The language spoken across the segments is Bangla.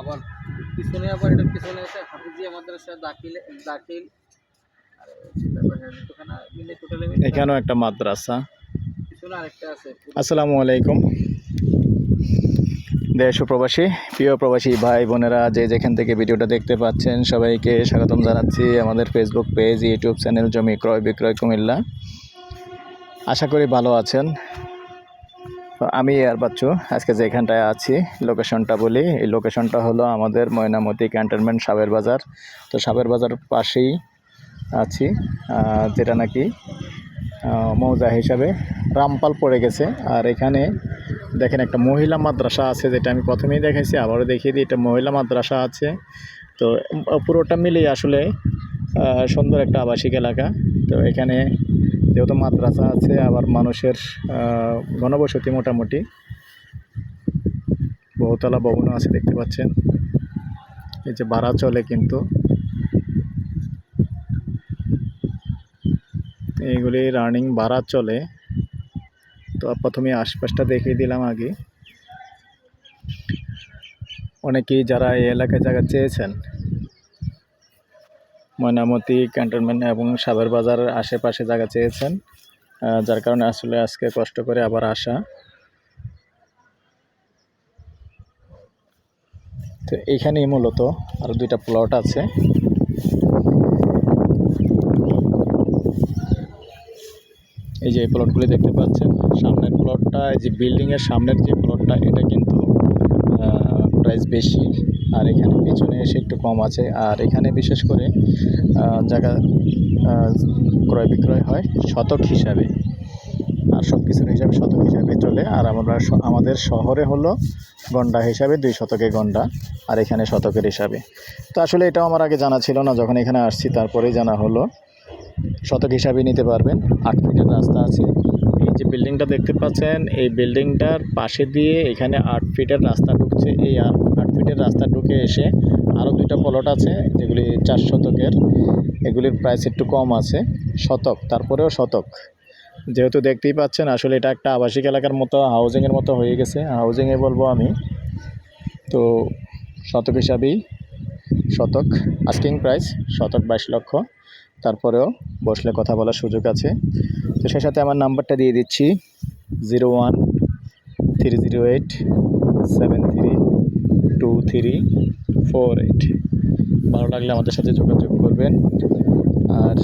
আবার পিছনে আবার এটার পিছনে আছে হাফিজিয়া মাদ্রাসা দাখিল দাখিল। মিলে এখানেও একটা মাদ্রাসা। আসসালামু আলাইকুম। দেশ প্রবাসী প্রিয় প্রবাসী ভাই বোনেরা যে যেখান থেকে ভিডিওটা দেখতে পাচ্ছেন সবাইকে স্বাগতম জানাচ্ছি আমাদের ফেসবুক পেজ ইউটিউব চ্যানেল জমি ক্রয় বিক্রয় কুমিল্লা। আশা করি ভালো আছেন। তো আমি আর বাচ্চু আজকে যেখানটায় আছি লোকেশনটা বলি। এই লোকেশনটা হলো আমাদের ময়নামতি ক্যান্টনমেন্ট সাবের বাজার। তো সাবের বাজার পাশেই আছি যেটা নাকি মৌজা হিসাবে রামপাল পড়ে গেছে। আর এখানে দেখেন একটা মহিলা মাদ্রাসা আছে, যেটা আমি প্রথমেই দেখাইছি, আবারও দেখিয়ে দিই, এটা মহিলা মাদ্রাসা আছে। তো পুরোটা মিলিয়ে আসলে সুন্দর একটা আবাসিক এলাকা। তো এখানে যেহেতু মাদ্রাসা আছে, আবার মানুষের ঘনবসতি মোটামুটি। বহুতলা ভবনও আছে দেখতে পাচ্ছেন। এই যে ভাড়া চলে কিন্তু। এইগুলি রানিং ভাড়া চলে। তো প্রথমে আশপাশটা দেখিয়ে দিলাম আগে। অনেকেই যারা এই এলাকায় জায়গা চেয়েছেন ময়নামতি ক্যান্টনমেন্ট এবং সাভার বাজার আশেপাশে জায়গা চেয়েছেন যার কারণে আসলে আজকে কষ্ট করে আবার আসা। তো এইখানেই মূলত আরও দুইটা প্লট আছে। এই যে এই প্লটগুলি দেখতে পাচ্ছেন, সামনের প্লটটা এই যে বিল্ডিংয়ের সামনের যে প্লটটা এটা কিন্তু প্রাইস বেশি। আর এখানে পিছনে এসে একটু কম আছে। আর এখানে বিশেষ করে জায়গা ক্রয় বিক্রয় হয় শতক হিসাবে। আর সব কিছুর হিসাবে শতক হিসাবে চলে। আর আমরা আমাদের শহরে হলো গন্ডা হিসাবে দুই শতকে গন্ডা, আর এখানে শতকের হিসাবে। তো আসলে এটাও আমার আগে জানা ছিল না, যখন এখানে আসছি তারপরেই জানা হলো। শতক হিসাবে নিতে পারবেন, আট ফিটের রাস্তা আছে। যে বিল্ডিংটা দেখতে পাচ্ছেন, এই বিল্ডিংটার পাশে দিয়ে এখানে আট ফিটের রাস্তা ঢুকছে। এই আট ফিটের রাস্তা ঢুকে এসে আরও দুইটা প্লট আছে, যেগুলি চার শতকের। এগুলির প্রাইস একটু কম আছে, শতক, তারপরেও শতক। যেহেতু দেখতেই পাচ্ছেন, আসলে এটা একটা আবাসিক এলাকার মতো হাউজিংয়ের মতো হয়ে গেছে। হাউজিংয়ে বলব আমি। তো শতক হিসাবেই শতক। আস্কিং প্রাইস শতক বাইশ লক্ষ। তারপরেও বসলে কথা বলার সুযোগ আছে। তো সেই সাথে আমার নাম্বারটা দিয়ে দিচ্ছি, zero one three zero eight seven three two three four eight. ভালো লাগলে আমাদের সাথে যোগাযোগ করবেন। আর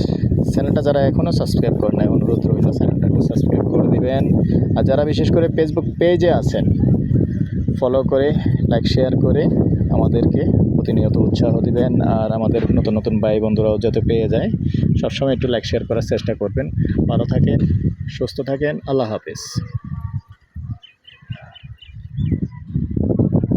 চ্যানেলটা যারা এখনও সাবস্ক্রাইব করেন নাই, অনুরোধ রইল চ্যানেলটা একটু সাবস্ক্রাইব করে দিবেন। আর যারা বিশেষ করে ফেসবুক পেজে আছেন ফলো করে লাইক শেয়ার করে আমাদেরকে প্রতিনিয়ত উৎসাহ দিবেন আর আমাদের নতুন নতুন ভাই বন্ধুরাও যাতে পেয়ে যায়। সবসময় একটু লাইক শেয়ার করার চেষ্টা করবেন। ভালো থাকেন, সুস্থ থাকেন। আল্লাহ হাফিজ।